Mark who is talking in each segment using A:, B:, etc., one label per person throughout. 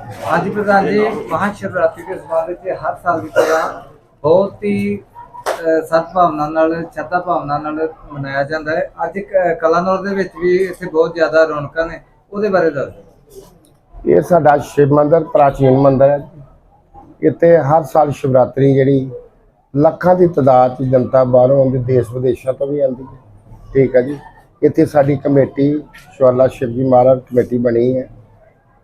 A: ਹਾਂਜੀ ਪ੍ਰਧਾਨ ਜੀ ਮਹਾਂ ਸ਼ਿਵਰਾਤਰੀ ਦੇ ਸੰਬੰਧ ਵਿੱਚ ਹਰ ਸਾਲ ਦੀ ਤਰ੍ਹਾਂ ਬਹੁਤ ਹੀ ਅਹ, ਸਦਭਾਵਨਾ ਨਾਲ ਸ਼ਰਧਾ ਭਾਵਨਾ ਨਾਲ ਮਨਾਇਆ ਜਾਂਦਾ ਹੈ। ਅੱਜ ਕ- ਕਲਾਨੌਰ ਦੇ ਵਿੱਚ ਵੀ ਇੱਥੇ ਬਹੁਤ ਜ਼ਿਆਦਾ ਰੌਣਕਾਂ ਨੇ। ਉਹਦੇ ਬਾਰੇ ਦੱਸੋ
B: ਇਹ ਸਾਡਾ ਸ਼ਿਵ ਮੰਦਿਰ ਪ੍ਰਾਚੀਨ ਮੰਦਿਰ ਹੈ। ਇੱਥੇ ਹਰ ਸਾਲ ਸ਼ਿਵਰਾਤਰੀ ਜਿਹੜੀ ਲੱਖਾਂ ਦੀ ਤਾਦਾਦ 'ਚ ਜਨਤਾ ਬਾਹਰੋਂ ਆਉਂਦੀ ਦੇਸ਼ ਵਿਦੇਸ਼ਾਂ ਤੋਂ ਵੀ ਆਉਂਦੀ ਹੈ। ਠੀਕ ਹੈ ਜੀ। ਇੱਥੇ ਸਾਡੀ ਕਮੇਟੀ ਸ਼ਵਾਲਾ ਸ਼ਿਵਜੀ ਮਹਾਰਾਜ ਕਮੇਟੀ ਬਣੀ ਹੈ।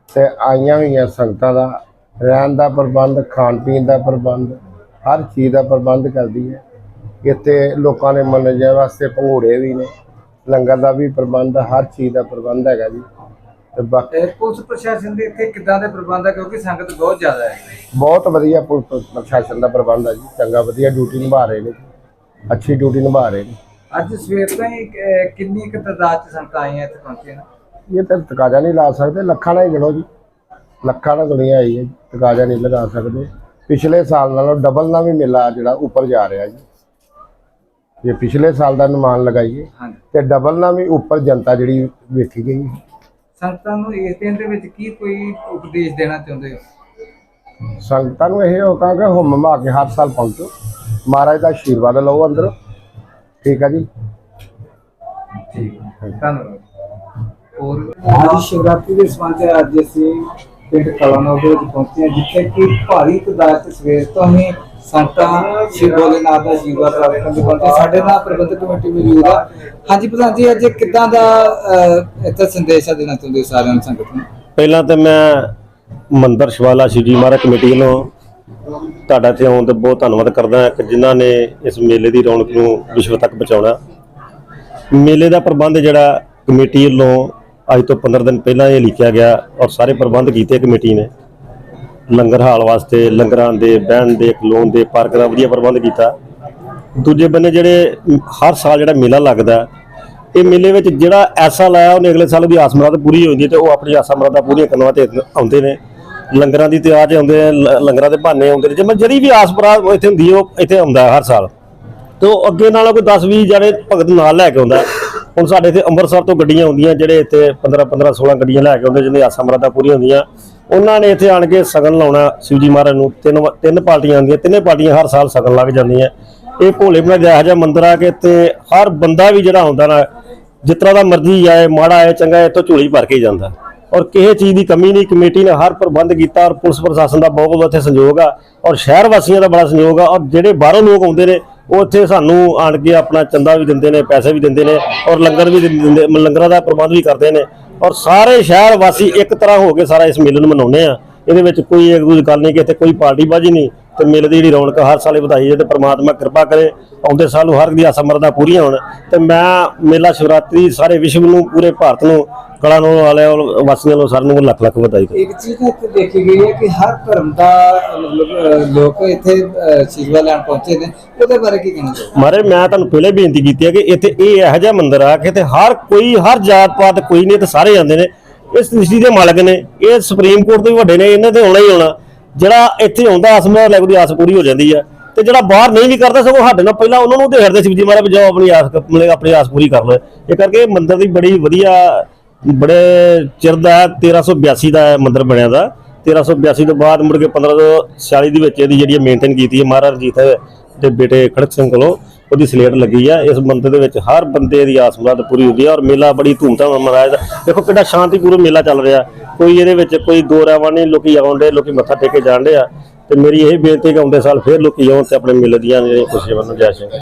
B: ਤੇ ਆਈਆਂ ਹੋਈਆਂ ਸੰਗਤਾਂ ਦਾ ਰਹਿਣ ਦਾ ਪ੍ਰਬੰਧ ਖਾਣ ਪੀਣ ਦਾ ਪ੍ਰਬੰਧ ਹਰ ਚੀਜ਼ ਦਾ ਪ੍ਰਬੰਧ ਕਰਦੀ ਹੈ। ਇੱਥੇ ਲੋਕਾਂ ਦੇ ਮਨੋਰੰਜਨ ਵਾਸਤੇ ਭੰਗੂੜੇ ਵੀ ਨੇ ਲੰਗਰ ਦਾ ਵੀ ਪ੍ਰਬੰਧ ਹਰ ਚੀਜ਼ ਦਾ ਪ੍ਰਬੰਧ ਹੈਗਾ ਜੀ। ਤੇ ਬਾਕੀ
A: ਤੇ ਪੁਲਿਸ ਪ੍ਰਸ਼ਾਸਨ ਦੇ ਇੱਥੇ ਕਿੱਦਾਂ ਦੇ ਪ੍ਰਬੰਧ ਹੈ ਕਿਉਂਕਿ ਸੰਗਤ ਬਹੁਤ ਜ਼ਿਆਦਾ ਹੈ।
B: ਬਹੁਤ ਵਧੀਆ ਪੁਲਿਸ ਪ੍ਰਸ਼ਾਸਨ ਦਾ ਪ੍ਰਬੰਧ ਹੈ ਜੀ। ਚੰਗਾ ਵਧੀਆ ਡਿਊਟੀ ਨਿਭਾ ਰਹੇ ਨੇ ਜੀ। ਅੱਛੀ ਡਿਊਟੀ ਨਿਭਾ ਰਹੇ ਨੇ।
A: ਅੱਜ ਸਵੇਰ ਤੋਂ ਹੀ ਅਹ, ਕਿੰਨੀ ਕੁ ਤਾਦਾਦ ਚ ਸੰਗਤਾਂ ਆਈਆਂ ਇੱਥੇ ਪਹੁੰਚੀਆਂ? ਨੇ
B: ਇਹ ਤਾਂ ਤਕਾਜ਼ਾ ਨਹੀਂ ਲਾ ਸਕਦੇ ਲੱਖਾਂ ਨਾਲ ਹੀ ਗਿਣੋ ਜੀ। ਲੱਖਾਂ ਨਾਲ ਦੁਨੀਆ ਆਈ ਹੈ ਤਕਾਜ਼ਾ ਨਹੀਂ ਲਗਾ ਸਕਦੇ। ਪਿਛਲੇ ਸਾਲ ਨਾਲੋਂ ਡਬਲ ਨਾਲ ਵੀ ਮੇਲਾ ਜਿਹੜਾ ਉੱਪਰ ਜਾ ਰਿਹਾ ਜੀ। ਜੇ ਪਿਛਲੇ ਸਾਲ ਦਾ ਅਨੁਮਾਨ ਲਗਾਈਏ
A: ਹਾਂਜੀ।
B: ਤੇ ਡਬਲ ਨਾਲ ਵੀ ਉੱਪਰ ਜਨਤਾ ਜਿਹੜੀ ਵੇਖੀ ਗਈ
A: ਸੰਗਤਾਂ ਨੂੰ ਇਸ ਦਿਨ ਦੇ ਵਿੱਚ ਕੀ ਕੋਈ ਉਪਦੇਸ਼ ਦੇਣਾ ਚਾਹੁੰਦੇ ਹੋ?
B: ਸੰਗਤਾਂ ਨੂੰ ਇਹ ਹੋ ਕਹਾਂਗੇ ਹੁਮ ਮਾ ਕੇ ਹਰ ਸਾਲ ਪਹੁੰਚੋ। ਮਹਾਰਾਜ ਦਾ ਆਸ਼ੀਰਵਾਦ ਲਓ ਅੰਦਰ। ਠੀਕ ਹੈ ਜੀ।
A: ਠੀਕ ਹੈ ਧੰਨਵਾਦ। ਔਰ ਅੱਜ ਸ਼ਿਵਰਾਤਰੀ ਦੇ ਸੰਬੰਧ ਅੱਜ ਅਸੀਂ ਪਿੰਡ ਕਲਾਨੌਰ ਦੇ ਵਿੱਚ ਪਹੁੰਚੇ ਹਾਂ ਜਿੱਥੇ ਕਿ ਭਾਰੀ ਤਾਦਾਦ ਚ ਸਵੇਰ ਤੋਂ ਹੀ ਸੰਗਤਾਂ ਸ਼ਿਵ ਭੋਲੇਨਾਥ ਦਾ ਆਸ਼ੀਰਵਾਦ ਪ੍ਰਾਪਤ ਕਰਨ ਪਹੁੰਚੇ ਸਾਡੇ ਨਾਲ ਪ੍ਰਬੰਧਕ ਕਮੇਟੀ ਮੌਜੂਦ ਆ। ਹਾਂਜੀ ਪ੍ਰਧਾਨ ਜੀ ਅੱਜ ਕਿੱਦਾਂ ਦਾ ਅਹ, ਇੱਥੇ ਸੰਦੇਸ਼ ਆ ਦੇਣਾ ਚਾਹੁੰਦੇ ਹੋ ਸਾਰਿਆਂ ਨੂੰ ਸੰਗਤ ਨੂੰ?
C: ਪਹਿਲਾਂ ਤੇ ਮੈਂ ਮੰਦਰ ਸ਼ਿਵਾਲਾ ਸ਼ਿਵਜੀ ਮਹਾਰਾਜ ਕਮੇਟੀ ਵੱਲੋਂ ਤੁਹਾਡਾ ਇੱਥੇ ਆਉਣ ਤੇ ਬਹੁਤ ਧੰਨਵਾਦ ਕਰਦਾ ਹਾਂ ਕਿ ਜਿਨ੍ਹਾਂ ਨੇ ਇਸ ਮੇਲੇ ਦੀ ਰੌਣਕ ਨੂੰ ਵਿਸ਼ਵ ਤੱਕ ਪਹੁੰਚਾਉਣਾ। ਮੇਲੇ ਦਾ ਪ੍ਰਬੰਧ ਜਿਹੜਾ ਕਮੇਟੀ ਵੱਲੋਂ ਅੱਜ ਤੋਂ 15 ਦਿਨ ਪਹਿਲਾਂ ਇਹ ਲਿਖਿਆ ਗਿਆ ਔਰ ਸਾਰੇ ਪ੍ਰਬੰਧ ਕੀਤੇ ਕਮੇਟੀ ਨੇ। ਲੰਗਰ ਹਾਲ ਵਾਸਤੇ, ਲੰਗਰਾਂ ਦੇ, ਬਹਿਣ ਦੇ, ਖਲੋਣ ਦੇ, ਪਾਰਕ ਦਾ ਵਧੀਆ ਪ੍ਰਬੰਧ ਕੀਤਾ। ਦੂਜੇ ਬੰਨੇ ਜਿਹੜੇ ਹਰ ਸਾਲ ਜਿਹੜਾ ਮੇਲਾ ਲੱਗਦਾ, ਇਹ ਮੇਲੇ ਵਿੱਚ ਜਿਹੜਾ ਐਸਾ ਲਾਇਆ ਉਹਨੇ ਅਗਲੇ ਸਾਲ ਉਹਦੀ ਆਸ ਮੁਰਾਦ ਪੂਰੀ ਹੋ ਜਾਂਦੀ ਹੈ ਤੇ ਉਹ ਆਪਣੀ ਆਸਾਂ ਮੁਰਾਦਾਂ ਪੂਰੀਆਂ ਕਰਨ ਵਾਸਤੇ ਆਉਂਦੇ ਨੇ। ਲੰਗਰਾਂ ਦੀ ਤਿਆਰ 'ਚ ਆਉਂਦੇ ਨੇ ਲੰਗਰਾਂ ਦੇ ਬਹਾਨੇ ਆਉਂਦੇ ਨੇ। ਜਿਵੇਂ ਜਿਹੜੀ ਵੀ ਆਸ ਮੁਰਾਦ ਇੱਥੇ ਹੁੰਦੀ ਹੈ, ਉਹ ਇੱਥੇ ਆਉਂਦਾ ਹਰ ਸਾਲ। ਤੇ ਉਹ ਅੱਗੇ ਨਾਲੋਂ ਕੋਈ 10 20 ਜਿਹੜੇ ਭਗਤ ਨਾਲ ਲੈ ਕੇ ਆਉਂਦਾ। ਹੁਣ ਸਾਡੇ ਇੱਥੇ ਅੰਮ੍ਰਿਤਸਰ ਤੋਂ ਗੱਡੀਆਂ ਆਉਂਦੀਆਂ, ਜਿਹੜੇ ਇੱਥੇ 15 15 16 ਗੱਡੀਆਂ ਲੈ ਕੇ ਆਉਂਦੇ, ਜਿਹਦੇ ਆਸਾਂ ਮਰਾਦਾ ਪੂਰੀਆਂ ਹੁੰਦੀਆਂ। ਉਹਨਾਂ ਨੇ ਇੱਥੇ ਆਣ ਕੇ ਸਗਨ ਲਾਉਣਾ ਸ਼ਿਵਜੀ ਮਹਾਰਾਜ ਨੂੰ। ਤਿੰਨ ਵਾ- ਤਿੰਨ ਪਾਰਟੀਆਂ ਆਉਂਦੀਆਂ, ਤਿੰਨੇ ਪਾਰਟੀਆਂ ਹਰ ਸਾਲ ਸਗਨ ਲੱਗ ਜਾਂਦੀਆਂ। ਇਹ ਭੋਲੇ ਬਣਾ ਜਿਹਾ ਜਿਹਾ ਮੰਦਿਰ ਆ ਕਿ ਤੇ ਹਰ ਬੰਦਾ ਵੀ ਜਿਹੜਾ ਹੁੰਦਾ ਨਾ, ਜਿਸ ਤਰ੍ਹਾਂ ਦਾ ਮਰਜ਼ੀ ਆਏ, ਮਾੜਾ ਆਏ, ਚੰਗਾ ਆਏ ਤੋਂ ਝੋਲੀ ਭਰ ਕੇ ਹੀ ਜਾਂਦਾ। ਔਰ ਕਿਸੇ ਚੀਜ਼ ਦੀ ਕਮੀ ਨਹੀਂ, ਕਮੇਟੀ ਨੇ ਹਰ ਪ੍ਰਬੰਧ ਕੀਤਾ ਔਰ ਪੁਲਿਸ ਪ੍ਰਸ਼ਾਸਨ ਦਾ ਬਹੁਤ ਇੱਥੇ ਸੰਯੋਗ ਆ। ਔਰ ਸ਼ਹਿਰ ਵਾਸੀਆਂ ਦਾ ਬੜਾ ਸੰਯੋਗ ਆ। ਔਰ ਜਿਹੜੇ ਬਾਹਰੋਂ ਲੋਕ ਆਉਂਦੇ ਨੇ ਉਹ ਇੱਥੇ ਸਾਨੂੰ ਆਣ ਕੇ ਆਪਣਾ ਚੰਦਾ ਵੀ ਦਿੰਦੇ ਨੇ, ਪੈਸੇ ਵੀ ਦਿੰਦੇ ਨੇ ਔਰ ਲੰਗਰ ਵੀ ਦਿੰਦੇ, ਲੰਗਰਾਂ ਦਾ ਪ੍ਰਬੰਧ ਵੀ ਕਰਦੇ ਨੇ। ਔਰ ਸਾਰੇ ਸ਼ਹਿਰ ਵਾਸੀ ਇੱਕ ਤਰ੍ਹਾਂ ਹੋ ਕੇ ਸਾਰਾ ਇਸ ਮੇਲੇ ਨੂੰ ਮਨਾਉਂਦੇ ਆ। ਇਹਦੇ ਵਿੱਚ ਕੋਈ ਇੱਕ ਦੂਜੀ ਗੱਲ ਨਹੀਂ ਕਿ ਇੱਥੇ ਕੋਈ ਪਾਰਟੀ ਬਾਜੀ ਨਹੀਂ। ਤੇ ਮੇਲੇ ਦੀ ਜਿਹੜੀ ਰੌਣਕ ਹਰ ਸਾਲ ਵਧਾਈ ਹੈ ਤੇ ਪ੍ਰਮਾਤਮਾ ਕਿਰਪਾ ਕਰੇ ਆਉਂਦੇ ਸਾਲ ਨੂੰ ਹਰ ਦੀ ਆਸਾਂ ਮਰਦਾ ਪੂਰੀਆਂ ਹੋਣ। ਤੇ ਮੈਂ ਮੇਲਾ ਸ਼ਿਵਰਾਤਰੀ ਸਾਰੇ ਵਿਸ਼ਵ ਨੂੰ ਪੂਰੇ ਭਾਰਤ ਨੂੰ ਕਲਾਨੌਰ ਵਾਲਿਆਂ ਵੱਲੋਂ ਵਾਸੀਆਂ ਨੂੰ ਸਾਰਿਆਂ ਨੂੰ ਲੱਖ ਲੱਖ ਵਧਾਈ
A: ਇੱਕ ਚੀਜ਼ ਤਾਂ ਇੱਥੇ ਦੇਖੀ ਗਈ ਹੈ ਕਿ ਹਰ ਧਰਮ ਦਾ ਮਤਲਬ ਲੋਕ ਇੱਥੇ ਸ਼ਿਵਾ ਲੈਣ ਪਹੁੰਚੇ ਨੇ। ਉਹਦੇ ਬਾਰੇ ਕੀ ਕਹਿਣਾ ਚਾਹੁੰਦੇ
C: ਮਾਰੇ ਮੈਂ ਤੁਹਾਨੂੰ ਪਹਿਲੇ ਬੇਨਤੀ ਕੀਤੀ ਹੈ ਕਿ ਇੱਥੇ ਇਹ ਇਹੋ ਜਿਹਾ ਮੰਦਿਰ ਆ ਕਿ ਇੱਥੇ ਹਰ ਕੋਈ ਹਰ ਜਾਤ ਪਾਤ ਕੋਈ ਨਹੀਂ ਤੇ ਸਾਰੇ ਆਉਂਦੇ ਨੇ। ਇਸ ਸ੍ਰਿਸ਼ਟੀ ਦੇ ਮਾਲਕ ਨੇ ਇਹ ਸੁਪਰੀਮ ਕੋਰਟ ਤੋਂ ਵੀ ਵੱਡੇ ਨੇ ਇਹਨਾਂ ਤੇ ਆਉਣਾ ਹੀ ਆਉਣਾ। ਜਿਹੜਾ ਇੱਥੇ ਆਉਂਦਾ ਅਸਮਾ ਲੈ ਦੀ ਆਸ ਪੂਰੀ ਹੋ ਜਾਂਦੀ ਆ। ਤੇ ਜਿਹੜਾ ਬਾਹਰ ਨਹੀਂ ਵੀ ਕਰਦਾ ਸਗੋਂ ਸਾਡੇ ਨਾਲ ਪਹਿਲਾਂ ਉਹਨਾਂ ਨੂੰ ਦੇਖਦੇ ਸੀ ਜੀ ਮਹਾਰਾਜ ਜਾਓ ਆਪਣੀ ਆਸ ਮਤਲਬ ਆਪਣੀ ਆਸ ਪੂਰੀ ਕਰ ਲਓ। ਇਹ ਕਰਕੇ ਇਹ ਮੰਦਿਰ ਦੀ ਬੜੀ ਵਧੀਆ ਬੜੇ ਚਿਰ ਦਾ ਹੈ, 1382 ਦਾ ਇਹ ਮੰਦਿਰ ਬਣਿਆ ਦਾ। 1382 ਤੋਂ ਬਾਅਦ ਮੁੜ ਕੇ 1546 ਦੇ ਵਿੱਚ ਇਹਦੀ ਜਿਹੜੀ ਮੇਨਟੇਨ ਕੀਤੀ ਹੈ ਮਹਾਰਾਜ ਜੀ ਤੇ ਤੇ ਬੇਟੇ ਖੜਕ ਸਿੰਘ ਕੋਲੋਂ। ਉਹਦੀ ਸਲੇਟ ਲੱਗੀ ਆ, ਇਸ ਮੰਦਿਰ ਦੇ ਵਿੱਚ ਹਰ ਬੰਦੇ ਦੀ ਆਸ ਮੁਰਾਦ ਪੂਰੀ ਹੁੰਦੀ ਹੈ ਔਰ ਮੇਲਾ ਬੜੀ ਧੂਮਧਾਮ ਨਾਲ ਮਨਾਇਆ ਜਾਂਦਾ। ਦੇਖੋ ਕਿੰਨਾ ਸ਼ਾਂਤੀਪੂਰਨ ਮੇਲਾ ਚੱਲ ਰਿਹਾ। ਕੋਈ ਇਹਦੇ ਵਿੱਚ ਕੋਈ ਦੋ ਰਾਵਾਂ ਨਹੀਂ, ਲੋਕੀ ਆਉਂਦੇ ਲੋਕੀ ਮੱਥਾ ਟੇਕੇ ਜਾਂਦੇ ਆ। ਤੇ ਮੇਰੀ ਇਹ ਬੇਨਤੀ ਕਿ ਆਉਂਦੇ ਸਾਲ ਫੇਰ ਲੋਕੀ ਆਉਣ ਤੇ ਆਪਣੇ ਮੇਲੇ ਦੀਆਂ ਜਿਹੜੀਆਂ ਖੁਸ਼ੀਆਂ ਮੰਨਣ ਜੈ ਸ਼੍ਰੀ